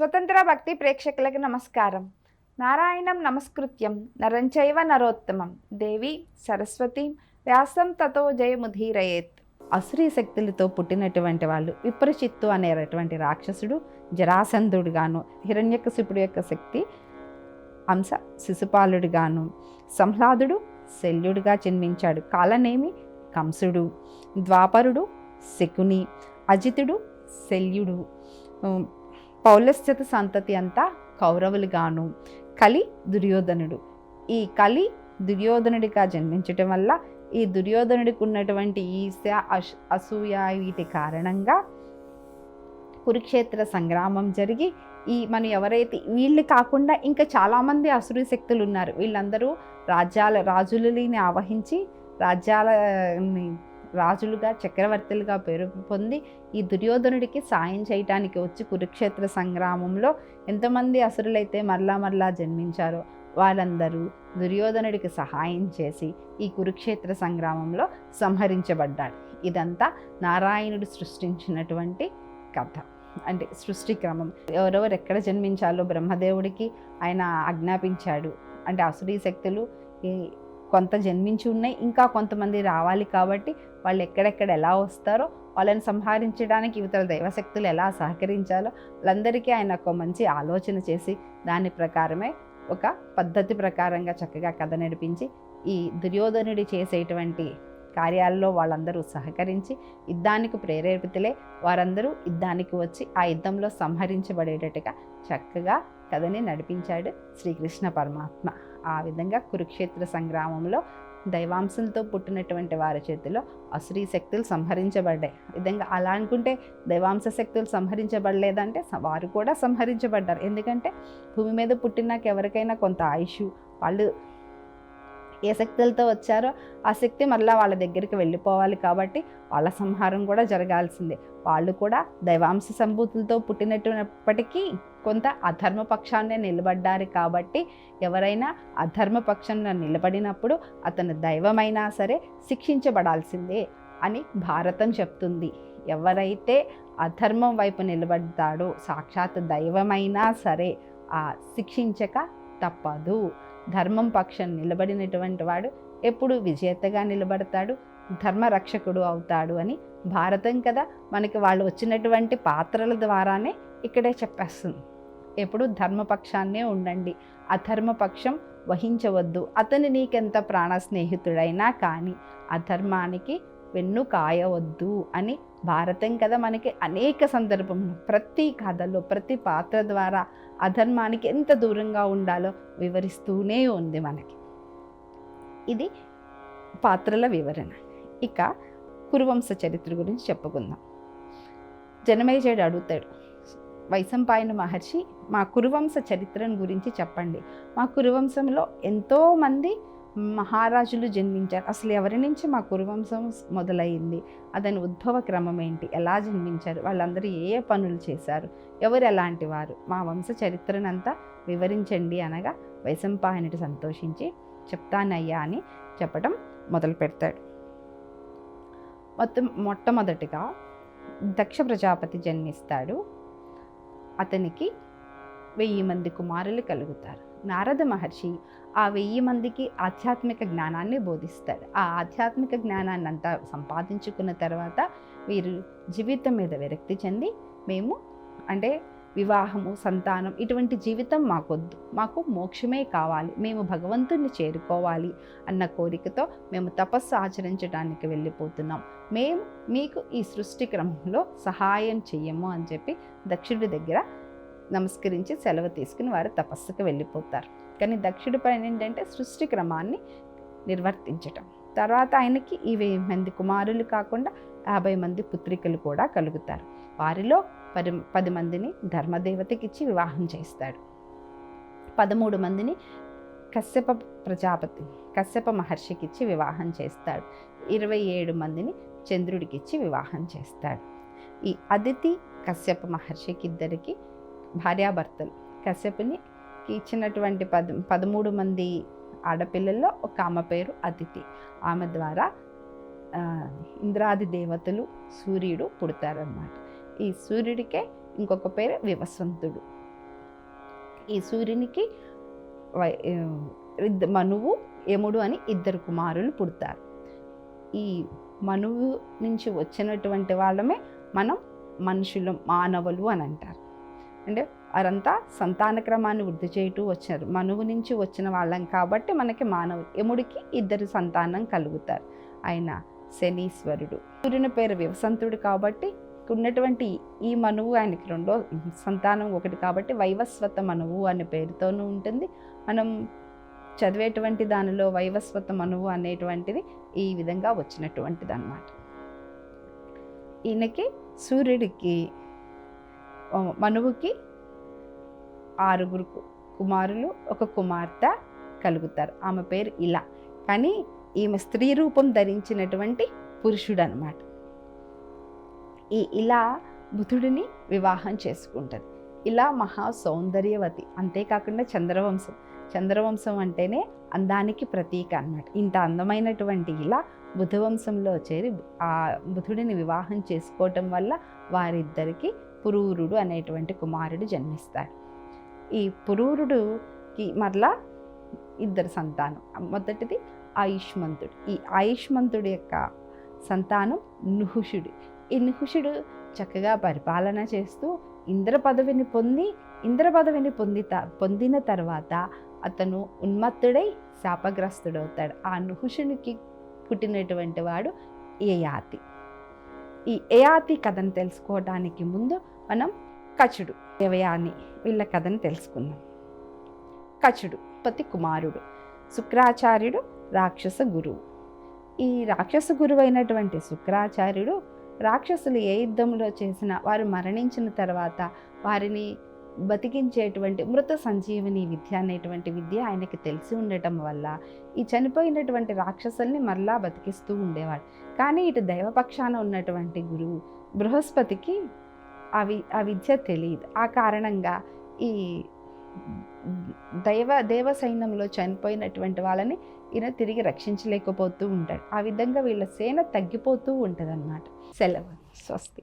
స్వతంత్ర భక్తి ప్రేక్షకులకు నమస్కారం. నారాయణం నమస్కృత్యం నరంచైవ నరోత్తమం. దేవి సరస్వతి వ్యాసం తతో జయముధీరయేత్ అసురీ శక్తులతో పుట్టినటువంటి వాళ్ళు విప్రచిత్తు అనేటువంటి రాక్షసుడు జరాసంధుడుగాను హిరణ్యకశిపుడు యొక్క శక్తి అంశ శిశుపాలుడుగాను సంహ్లాదుడు శల్యుడిగా జన్మించాడు. కాలనేమి? కంసుడు. ద్వాపరుడు శకుని. అజితుడు శల్యుడు. పౌలశ్చత సంతతి అంతా కౌరవులుగాను. కలి దుర్యోధనుడు. ఈ కలి దుర్యోధనుడిగా జన్మించటం వల్ల ఈ దుర్యోధనుడికి ఉన్నటువంటి ఈశ అశ్ అసూయ వీటి కారణంగా కురుక్షేత్ర సంగ్రామం జరిగి ఈ మనం ఎవరైతే వీళ్ళు కాకుండా ఇంకా చాలామంది అసురు శక్తులు ఉన్నారు వీళ్ళందరూ రాజ్యాల రాజులని ఆవహించి రాజ్యాలని రాజులుగా చక్రవర్తులుగా పేరు పొంది ఈ దుర్యోధనుడికి సాయం చేయటానికి వచ్చి కురుక్షేత్ర సంగ్రామంలో ఎంతమంది అసురులైతే మరలా మరలా జన్మించారో వాళ్ళందరూ దుర్యోధనుడికి సహాయం చేసి ఈ కురుక్షేత్ర సంగ్రామంలో సంహరించబడ్డాడు ఇదంతా నారాయణుడు సృష్టించినటువంటి కథ. అంటే సృష్టి క్రమం. ఎవరెవరు ఎక్కడ జన్మించాలో బ్రహ్మదేవుడికి ఆయన ఆజ్ఞాపించాడు. అంటే అసురీ శక్తులు ఈ కొంత జన్మించి ఉన్నాయి ఇంకా కొంతమంది రావాలి కాబట్టి వాళ్ళు ఎక్కడెక్కడ ఎలా వస్తారో వాళ్ళని సంహరించడానికి ఇవతల దైవశక్తులు ఎలా సహకరించాలో వాళ్ళందరికీ ఆయన ఒక మంచి ఆలోచన చేసి దాని ప్రకారమే ఒక పద్ధతి ప్రకారంగా చక్కగా కథ నడిపించి ఈ దుర్యోధనుడి చేసేటువంటి కార్యాల్లో వాళ్ళందరూ సహకరించి యుద్ధానికి ప్రేరేపితులే వారందరూ యుద్ధానికి వచ్చి ఆ యుద్ధంలో సంహరించబడేటట్టుగా చక్కగా కథని నడిపించాడు శ్రీకృష్ణ పరమాత్మ. ఆ విధంగా కురుక్షేత్ర సంగ్రామంలో దైవాంశంతో పుట్టినటువంటి వారి చేతిలో అసురీ శక్తులు సంహరించబడ్డాయి. విధంగా అలా అనుకుంటే దైవాంశ శక్తులు సంహరించబడలేదంటే వారు కూడా సంహరించబడ్డారు. ఎందుకంటే భూమి మీద పుట్టినాక ఎవరికైనా కొంత ఆయుష్ వాళ్ళు ఏ శక్తులతో వచ్చారో ఆ శక్తి మళ్ళీ వాళ్ళ దగ్గరికి వెళ్ళిపోవాలి కాబట్టి వాళ్ళ సంహారం కూడా జరగాల్సిందే. వాళ్ళు కూడా దైవాంశ సంభూతులతో పుట్టినటువంటిప్పటికీ కొంత అధర్మ పక్షాన్నే నిలబడ్డారు కాబట్టి ఎవరైనా అధర్మ పక్షంలో నిలబడినప్పుడు అతను దైవమైనా సరే శిక్షించబడాల్సిందే అని భారతం చెప్తుంది. ఎవరైతే అధర్మం వైపు నిలబడతాడో సాక్షాత్ దైవమైనా సరే ఆ శిక్షించక తప్పదు. ధర్మం పక్షం నిలబడినటువంటి వాడు ఎప్పుడు విజేతగా నిలబడతాడు ధర్మరక్షకుడు అవుతాడు అని భారతం కదా. మనకి వాళ్ళు వచ్చినటువంటి పాత్రల ద్వారానే ఇక్కడే చెప్పేస్తుంది. ఎప్పుడు ధర్మపక్షాన్నే ఉండండి. అధర్మపక్షం వహించవద్దు. అతను నీకెంత ప్రాణ స్నేహితుడైనా కానీ అధర్మానికి వెన్ను కాయవద్దు అని భారతం కదా మనకి అనేక సందర్భంలో ప్రతి కథలో ప్రతి పాత్ర ద్వారా అధర్మానికి ఎంత దూరంగా ఉండాలో వివరిస్తూనే ఉంది మనకి. ఇది పాత్రల వివరణ. ఇక కురువంశ చరిత్ర గురించి చెప్పుకుందాం. జనమేజయుడు అడుగుతాడు వైశంపాయన మహర్షి మా కురువంశ చరిత్రను గురించి చెప్పండి. మా కురువంశంలో ఎంతోమంది మహారాజులు జన్మించారు. అసలు ఎవరి నుంచి మా కురువంశం మొదలైంది? అతని ఉద్భవ క్రమం ఏంటి? ఎలా జన్మించారు? వాళ్ళందరూ ఏ ఏ పనులు చేశారు? ఎవరు ఎలాంటి వారు? మా వంశ చరిత్రనంతా వివరించండి అనగా వైశంపాయనుడు సంతోషించి చెప్తానయ్యా అని చెప్పటం మొదలు పెడతాడు మొత్తం మొట్టమొదటిగా దక్ష ప్రజాపతి జన్మిస్తాడు. అతనికి వెయ్యి మంది కుమారులు కలుగుతారు. నారద మహర్షి ఆ వెయ్యి మందికి ఆధ్యాత్మిక జ్ఞానాన్ని బోధిస్తారు. ఆ ఆధ్యాత్మిక జ్ఞానాన్ని అంతా సంపాదించుకున్న తర్వాత వీరు జీవితం మీద విరక్తి చెంది మేము అంటే వివాహము సంతానం ఇటువంటి జీవితం మాకొద్దు. మాకు మోక్షమే కావాలి. మేము భగవంతుణ్ణి చేరుకోవాలి అన్న కోరికతో మేము తపస్సు ఆచరించడానికి వెళ్ళిపోతున్నాం. మేము మీకు ఈ సృష్టి క్రమంలో సహాయం చెయ్యము అని చెప్పి దక్షుడి దగ్గర నమస్కరించి సెలవు తీసుకుని వారు తపస్సుకు వెళ్ళిపోతారు. కానీ దక్షుడి పైన ఏంటంటే సృష్టి క్రమాన్ని నిర్వర్తించటం. తర్వాత ఆయనకి ఇరవై మంది కుమారులు కాకుండా యాభై మంది పుత్రికలు కూడా కలుగుతారు. వారిలో పది పది మందిని ధర్మదేవతకిచ్చి వివాహం చేస్తాడు పదమూడు మందిని కశ్యప ప్రజాపతి కశ్యప మహర్షికిచ్చి వివాహం చేస్తాడు. ఇరవై ఏడు మందిని చంద్రుడికిచ్చి వివాహం చేస్తాడు. ఈ అదితి కశ్యప మహర్షికి ఇద్దరికి భార్యాభర్తలు. కశ్యపుని ఇచ్చినటువంటి పద పదమూడు మంది ఆడపిల్లల్లో ఒక ఆమె పేరు అతిథి. ఆమె ద్వారా ఇంద్రాది దేవతలు సూర్యుడు పుడతారన్నమాట. ఈ సూర్యుడికే ఇంకొక పేరు వివసంతుడు. ఈ సూర్యునికి వై- మనువు యముడు అని ఇద్దరు కుమారులు పుడతారు. ఈ మనువు నుంచి వచ్చినటువంటి వాళ్ళమే మనం మనుషులు మానవులు అని అంటారు. అంటే వారంతా సంతాన క్రమాన్ని వృద్ధి చేయటూ వచ్చారు. మనువు నుంచి వచ్చిన వాళ్ళం కాబట్టి మనకి మానవు యముడికి ఇద్దరు సంతానం కలుగుతారు. ఆయన శనీశ్వరుడు. సూర్యుని పేరు వివసంతుడు కాబట్టి ఉన్నటువంటి ఈ మనువు ఆయనకి రెండో సంతానం ఒకటి కాబట్టి వైవస్వత మనువు అనే పేరుతోనూ ఉంటుంది. మనం చదివేటువంటి దానిలో వైవస్వత మనువు అనేటువంటిది ఈ విధంగా వచ్చినటువంటిది అనమాట ఈయనకి సూర్యుడికి మనువుకి ఆరుగురు కుమారులు ఒక కుమార్తె కలుగుతారు. ఆమె పేరు ఇలా. కానీ ఈమె స్త్రీ రూపం ధరించినటువంటి పురుషుడు అనమాట ఈ ఇలా బుధుడిని వివాహం చేసుకుంటుంది. ఇలా మహా సౌందర్యవతి. అంతేకాకుండా చంద్రవంశం. చంద్రవంశం అంటేనే అందానికి ప్రతీక అన్నమాట. ఇంత అందమైనటువంటి ఇలా బుధవంశంలో చేరి ఆ బుధుడిని వివాహం చేసుకోవటం వల్ల వారిద్దరికి పురూరుడు అనేటువంటి కుమారుడు జన్మిస్తాడు. ఈ పురూరుడుకి మరలా ఇద్దరు సంతానం. మొదటిది ఆయుష్మంతుడు. ఈ ఆయుష్మంతుడి యొక్క సంతానం నుహుషుడు. ఈ నుహుషుడు చక్కగా పరిపాలన చేస్తూ ఇంద్ర పదవిని పొంది ఇంద్ర పదవిని పొంది పొందిన తర్వాత అతను ఉన్మత్తుడై శాపగ్రస్తుడవుతాడు. ఆ నుహుషునికి పుట్టినటువంటి వాడు యయాతి. ఈ యయాతి కథను తెలుసుకోవడానికి ముందు మనం కచుడు దేవయాని వీళ్ళ కథను తెలుసుకుందాం. కచుడు పతి కుమారుడు శుక్రాచార్యుడు రాక్షస గురువు. ఈ రాక్షస గురువు అయినటువంటి శుక్రాచార్యుడు రాక్షసులు ఏ యుద్ధంలో చేసినా వారు మరణించిన తర్వాత వారిని బతికించేటువంటి మృత సంజీవని విద్య అనేటువంటి విద్య ఆయనకి తెలిసి ఉండటం వల్ల ఈ చనిపోయినటువంటి రాక్షసుల్ని మరలా బతికిస్తూ ఉండేవాడు. కానీ ఇటు దైవపక్షాన ఉన్నటువంటి గురువు బృహస్పతికి అవి ఆ విద్య తెలియదు. ఆ కారణంగా ఈ దైవ దేవ సైన్యంలో చనిపోయినటువంటి వాళ్ళని ఈయన తిరిగి రక్షించలేకపోతూ ఉంటాడు. ఆ విధంగా వీళ్ళ సేన తగ్గిపోతూ ఉంటుంది అన్నమాట సెలవు. స్వస్తి.